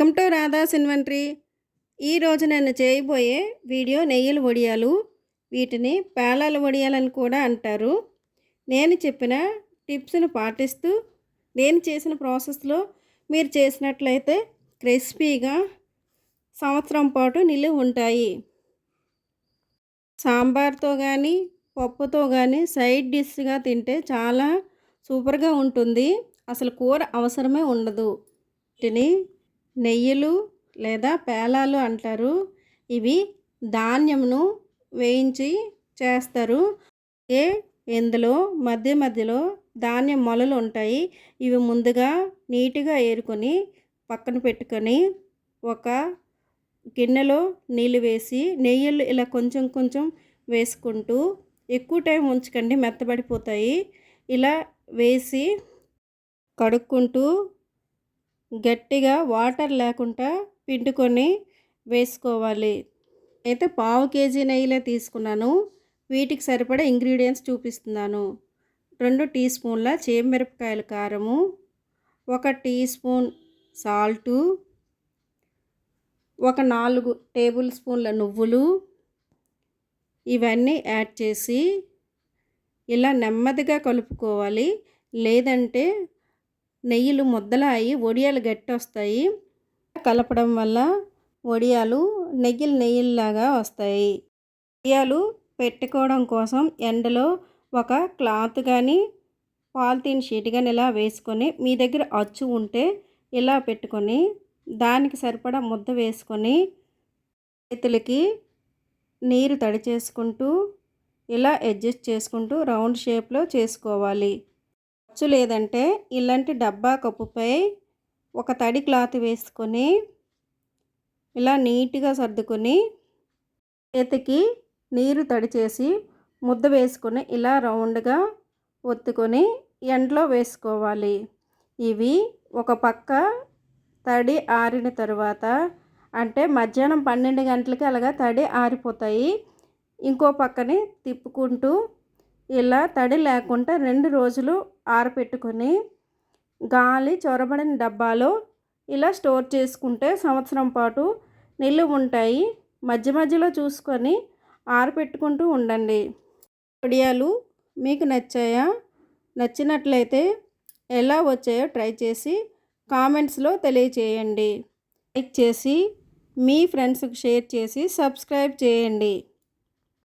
Welcome to Radha's inventory ఈరోజు నేను చేయబోయే వీడియో నెయ్యిలు వడియాలు. వీటిని పేలాల వడియాలని కూడా అంటారు. నేను చెప్పిన టిప్స్ను పాటిస్తూ నేను చేసిన ప్రాసెస్లో మీరు చేసినట్లయితే క్రిస్పీగా సంవత్సరం పాటు నిలువ ఉంటాయి. సాంబార్తో కానీ పప్పుతో కానీ సైడ్ డిష్గా తింటే చాలా సూపర్గా ఉంటుంది. అసలు కూర అవసరమే ఉండదు. వీటిని నెయ్యిలు లేదా పేలాలు అంటారు. ఇవి ధాన్యంను వేయించి చేస్తారు. ఏ ఇందులో మధ్య మధ్యలో ధాన్యం మొలలు ఉంటాయి. ఇవి ముందుగా నీట్గా ఏరుకొని పక్కన పెట్టుకొని ఒక గిన్నెలో నీళ్ళు వేసి నెయ్యిలు ఇలా కొంచెం కొంచెం వేసుకుంటూ ఎక్కువ టైం ఉంచకండి మెత్తబడిపోతాయి. ఇలా వేసి కడుక్కుంటూ గట్టిగా వాటర్ లేకుండా పిండుకొని వేసుకోవాలి. అయితే పావు కేజీ నెయ్యిలే తీసుకున్నాను. వీటికి సరిపడా ఇంగ్రీడియంట్స్ చూపిస్తున్నాను. రెండు టీ స్పూన్ల చేమిరపకాయల కారము ఒక టీ స్పూన్ సాల్టు ఒక నాలుగు టేబుల్ స్పూన్ల నువ్వులు ఇవన్నీ యాడ్ చేసి ఇలా నెమ్మదిగా కలుపుకోవాలి. లేదంటే నెయ్యిలు ముద్దలాయి వడియాలు గట్టి వస్తాయి కలపడం వల్ల వడియాలు నెయ్యిలు నెయ్యిల్లాగా వస్తాయి. వడియాలు పెట్టుకోవడం కోసం ఎండలో ఒక క్లాత్ కానీ పాలిథీన్ షీట్ కానీ ఇలా వేసుకొని మీ దగ్గర అచ్చు ఉంటే ఇలా పెట్టుకొని దానికి సరిపడా ముద్ద వేసుకొని చేతులకి నీరు తడి చేసుకుంటూ ఇలా అడ్జస్ట్ చేసుకుంటూ రౌండ్ షేప్లో చేసుకోవాలి. ఖర్చు లేదంటే ఇలాంటి డబ్బా కప్పుపై ఒక తడి క్లాత్ వేసుకొని ఇలా నీట్గా సర్దుకొని చేతికి నీరు తడి చేసి ముద్ద వేసుకొని ఇలా రౌండ్గా ఒత్తుకొని ఎండలో వేసుకోవాలి. ఇవి ఒక పక్క తడి ఆరిన తర్వాత అంటే మధ్యాహ్నం పన్నెండు గంటలకి అలాగా తడి ఆరిపోతాయి. ఇంకో పక్కని తిప్పుకుంటూ ఇలా తడి లేకుండా రెండు రోజులు ఆరపెట్టుకొని గాలి చొరబడిన డబ్బాలో ఇలా స్టోర్ చేసుకుంటే సంవత్సరం పాటు నిల్వ ఉంటాయి. మధ్య మధ్యలో చూసుకొని ఆరపెట్టుకుంటూ ఉండండి. వడియాలు మీకు నచ్చాయా? నచ్చినట్లయితే ఎలా వచ్చాయో ట్రై చేసి కామెంట్స్లో తెలియచేయండి. లైక్ చేసి మీ ఫ్రెండ్స్కి షేర్ చేసి సబ్స్క్రైబ్ చేయండి.